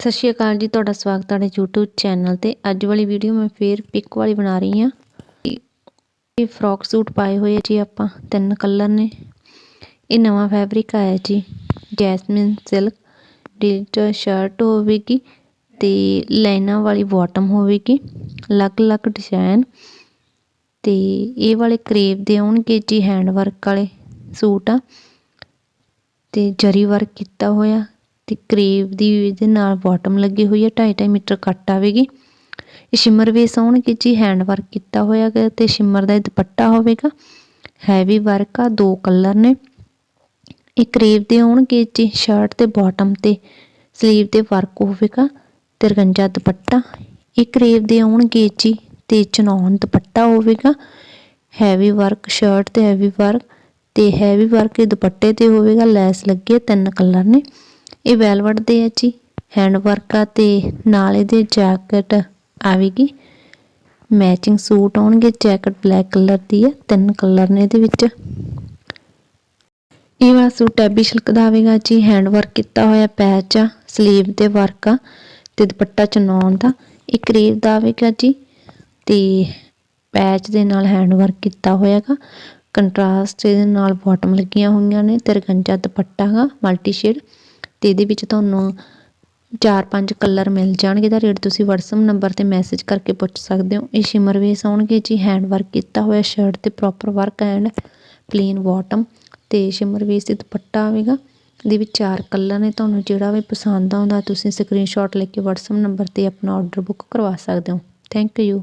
ਸਤਿ ਸ਼੍ਰੀ ਅਕਾਲ ਜੀ, ਤੁਹਾਡਾ ਸਵਾਗਤ ਤੁਹਾਡੇ YouTube ਚੈਨਲ ਤੇ। ਅੱਜ ਵਾਲੀ ਵੀਡੀਓ ਮੈਂ ਫੇਰ ਪਿਕ ਵਾਲੀ ਬਣਾ ਰਹੀ ਹਾਂ। ਇਹ ਫਰੋਕ ਸੂਟ ਪਾਏ ਹੋਏ ਜੀ ਆਪਾਂ, ਤਿੰਨ ਕਲਰ ਨੇ। ਇਹ ਨਵਾਂ ਫੈਬਰਿਕ ਆਇਆ ਜੀ, ਜੈਸਮਿਨ ਸਿਲਕ ਡਿਜੀਟਲ ਸ਼ਰਟ ਹੋਵੇਗੀ ਤੇ ਲਾਈਨਾਂ ਵਾਲੀ ਬਾਟਮ ਹੋਵੇਗੀ। ਅਲੱਗ-ਅਲੱਗ ਡਿਜ਼ਾਈਨ ਤੇ ਇਹ ਵਾਲੇ ਕਰੇਵ ਦੇ ਆਉਣਗੇ ਜੀ ਹੈਂਡ ਵਰਕ ਵਾਲੇ ਸੂਟ ਆ। ਤੇ ਜਰੀ ਵਰਕ ਕੀਤਾ ਹੋਇਆ। ਤੇ ਕਰੇਵ ਦੀ ਇਹਦੇ ਨਾਲ ਬਾਟਮ ਲੱਗੀ ਹੋਈ ਹੈ 2.5 ਮੀਟਰ ਕੱਟ ਆਵੇਗੀ। ਇਹ ਸ਼ਿਮਰ ਵੇਸ ਆਉਣਗੇ ਜੀ ਹੈਂਡ ਵਰਕ ਕੀਤਾ ਹੋਇਆ ਹੈ ਤੇ ਸ਼ਿਮਰ ਦਾ ਦੁਪੱਟਾ ਹੋਵੇਗਾ। ਹੈਵੀ ਵਰਕ ਆ, ਦੋ ਕਲਰ ਨੇ। ਇਹ ਕਰੇਵ ਦੇ ਆਉਣਗੇ ਜੀ ਸ਼ਰਟ ਤੇ ਬਾਟਮ ਤੇ ਸਲੀਵ ਤੇ ਵਰਕ ਹੋਵੇਗਾ ਤੇ ਰੰਜਾ ਦੁਪੱਟਾ। ਇਹ ਕਰੇਵ ਦੇ ਆਉਣਗੇ ਜੀ ਤੇ ਚਨੌਨ ਦੁਪੱਟਾ ਹੋਵੇਗਾ। ਹੈਵੀ ਵਰਕ ਸ਼ਰਟ ਤੇ ਹੈਵੀ ਵਰਕ ਤੇ ਹੈਵੀ ਵਰਕ ਇਹ ਦੁਪੱਟੇ ਤੇ ਹੋਵੇਗਾ, ਲੈਸ ਲੱਗੀ ਹੈ ਤਿੰਨ ਕਲਰ ਨੇ। ਇਹ ਵੈਲਵਟ ਦੇ ਹੈ ਜੀ। ਹੈਂਡ ਵਰਕ ਆ ਤੇ ਨਾਲ ਇਹਦੇ ਜੈਕਟ ਆਵੇਗੀ। ਮੈਚਿੰਗ ਸੂਟ ਆਉਣਗੇ, ਜੈਕਟ ਬਲੈਕ ਕਲਰ ਦੀ ਹੈ ਤਿੰਨ ਕਲਰ ਨੇ ਇਹਦੇ ਵਿੱਚ। ਇਹ ਵਾਲਾ ਸੂਟ ਟੈਬੀ ਸਿਲਕ ਦਾ ਆਵੇਗਾ ਜੀ। ਹੈਂਡ ਵਰਕ ਕੀਤਾ ਹੋਇਆ ਪੈਚ ਆ, ਸਲੀਵ ਤੇ ਵਰਕ ਆ ਤੇ ਦੁਪੱਟਾ ਚਨੌਨ ਦਾ। ਇਹ ਕਰੇਵ ਦਾ ਆਵੇਗਾ ਜੀ ਤੇ ਪੈਚ ਦੇ ਨਾਲ ਹੈਂਡ ਵਰਕ ਕੀਤਾ ਹੋਇਆਗਾ। ਕੰਟਰਾਸਟ ਇਹਦੇ ਨਾਲ ਬਾਟਮ ਲੱਗੀਆਂ ਹੋਈਆਂ ਨੇ। ਤੇ ਰਗੰਜਾ ਦੁਪੱਟਾ ਗਾ ਮਲਟੀ ਸ਼ੇਡ ਤੇ ਇਹਦੇ ਵਿੱਚ ਤੁਹਾਨੂੰ ਚਾਰ ਪੰਜ ਕਲਰ ਮਿਲ ਜਾਣਗੇ ਦਾ ਰੇਟ ਤੁਸੀਂ WhatsApp ਨੰਬਰ ਤੇ ਮੈਸੇਜ ਕਰਕੇ ਪੁੱਛ ਸਕਦੇ ਹੋ। ਇਹ ਸ਼ਿਮਰ ਵੇਸ ਆਉਣਗੇ ਜੀ ਹੈਂਡ ਵਰਕ ਕੀਤਾ ਹੋਇਆ ਸ਼ਰਟ ਤੇ proper work and plain bottom ਤੇ ਸ਼ਿਮਰ ਵੇਸ ਤੇ ਦੁਪੱਟਾ ਆਵੇਗਾ। ਇਹਦੇ ਵਿੱਚ ਚਾਰ ਕਲਰ ਨੇ, ਤੁਹਾਨੂੰ ਜਿਹੜਾ ਵੀ ਪਸੰਦ ਆਉਂਦਾ ਤੁਸੀਂ ਸਕਰੀਨਸ਼ਾਟ ਲੈ ਕੇ WhatsApp ਨੰਬਰ ਤੇ ਆਪਣਾ ਆਰਡਰ ਬੁੱਕ ਕਰਵਾ ਸਕਦੇ ਹੋ। Thank you